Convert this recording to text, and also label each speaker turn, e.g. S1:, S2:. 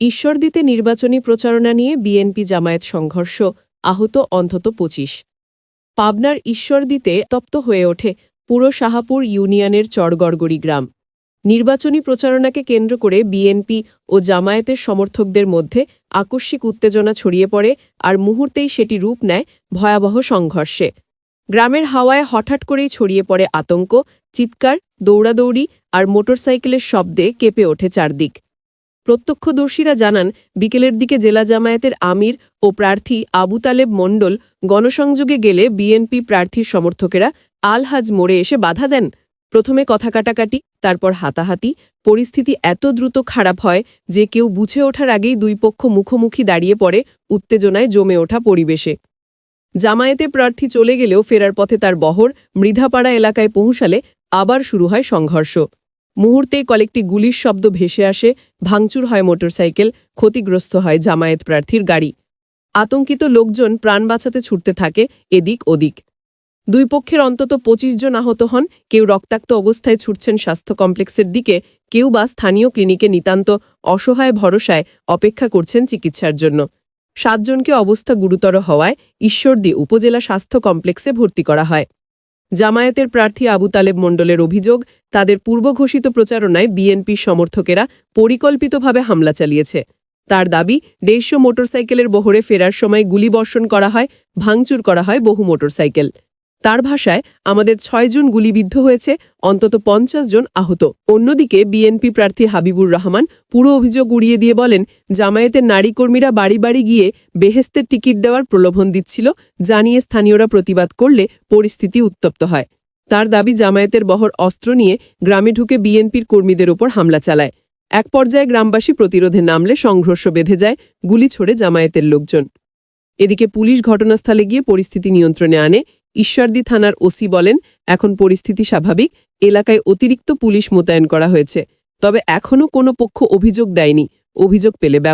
S1: ঈশ্বরদীতে নির্বাচনী প্রচারণা নিয়ে বিএনপি জামায়াত সংঘর্ষ, আহত অন্তত পঁচিশ। পাবনার ঈশ্বরদীতে তপ্ত হয়ে ওঠে পুরো শাহাপুর ইউনিয়নের চরগড়গড়ি গ্রাম। নির্বাচনী প্রচারণাকে কেন্দ্র করে বিএনপি ও জামায়াতের সমর্থকদের মধ্যে আকস্মিক উত্তেজনা ছড়িয়ে পড়ে আর মুহূর্তেই সেটি রূপ নেয় ভয়াবহ সংঘর্ষে। গ্রামের হাওয়ায় হঠাৎ করেই ছড়িয়ে পড়ে আতঙ্ক, চিৎকার, দৌড়াদৌড়ি আর মোটরসাইকেলের শব্দে কেঁপে ওঠে চারদিক। প্রত্যক্ষদর্শীরা জানান, বিকেলের দিকে জেলা জামায়াতের আমির ও প্রার্থী আবু তালেব মণ্ডল গণসংযোগে গেলে বিএনপি প্রার্থীর সমর্থকেরা আলহাজ মোড়ে এসে বাধা দেন। প্রথমে কথা কাটাকাটি, তারপর হাতাহাতি, পরিস্থিতি এত দ্রুত খারাপ হয় যে কেউ বুঝে ওঠার আগেই দুই পক্ষ মুখোমুখি দাঁড়িয়ে পড়ে উত্তেজনায় জমে ওঠা পরিবেশে। জামায়াতে প্রার্থী চলে গেলেও ফেরার পথে তার বহর মৃধাপাড়া এলাকায় পৌঁছালে আবার শুরু হয় সংঘর্ষ। মুহূর্তেই কয়েকটি গুলির শব্দ ভেসে আসে, ভাঙচুর হয় মোটরসাইকেল, ক্ষতিগ্রস্ত হয় জামায়াত প্রার্থীর গাড়ি। আতঙ্কিত লোকজন প্রাণ বাঁচাতে ছুটতে থাকে এদিক ওদিক। দুই পক্ষের অন্তত ২৫ জন আহত হন, কেউ রক্তাক্ত অবস্থায় ছুটছেন স্বাস্থ্য কমপ্লেক্সের দিকে, কেউ বা স্থানীয় ক্লিনিকে নিতান্ত অসহায় ভরসায় অপেক্ষা করছেন চিকিৎসার জন্য। সাতজনকে অবস্থা গুরুতর হওয়ায় ঈশ্বরদী উপজেলা স্বাস্থ্য কমপ্লেক্সে ভর্তি করা হয়। জামায়াতের প্রার্থী আবু তালেব মণ্ডলের অভিযোগ, তাদের পূর্বঘোষিত প্রচারণায় বিএনপির সমর্থকেরা পরিকল্পিতভাবে হামলা চালিয়েছে। তার দাবি, দেড়শো মোটরসাইকেলের বহরে ফেরার সময় গুলিবর্ষণ করা হয়, ভাঙচুর করা হয় বহু মোটরসাইকেল। তার ভাষায় আমাদের ছয়জন গুলিবিদ্ধ হয়েছে, অন্তত পঞ্চাশ জন আহত। অন্যদিকে বিএনপি প্রার্থী হাবিবুর রহমান পুরো অভিযোগ উড়িয়ে দিয়ে বলেন, জামায়াতের নারী কর্মীরা বাড়ি বাড়ি গিয়ে বেহেস্তের টিকিট দেওয়ার প্রলোভন দিচ্ছিল, জানিয়ে স্থানীয়রা প্রতিবাদ করলে পরিস্থিতি উত্তপ্ত হয়। তার দাবি, জামায়াতের বহর অস্ত্র নিয়ে গ্রামে ঢুকে বিএনপির কর্মীদের ওপর হামলা চালায়। এক পর্যায়ে গ্রামবাসী প্রতিরোধে নামলে সংঘর্ষ বেঁধে যায়, গুলি ছোড়ে জামায়াতের লোকজন। এদিকে পুলিশ ঘটনাস্থলে গিয়ে পরিস্থিতি নিয়ন্ত্রণে আনে ঈশ্বরদী থানার ওসি বলেন, এখন পরিস্থিতি স্বাভাবিক, এলাকায় অতিরিক্ত পুলিশ মোতায়েন করা হয়েছে। তবে এখনও কোনো পক্ষ অভিযোগ দেয়নি। অভিযোগ পেলে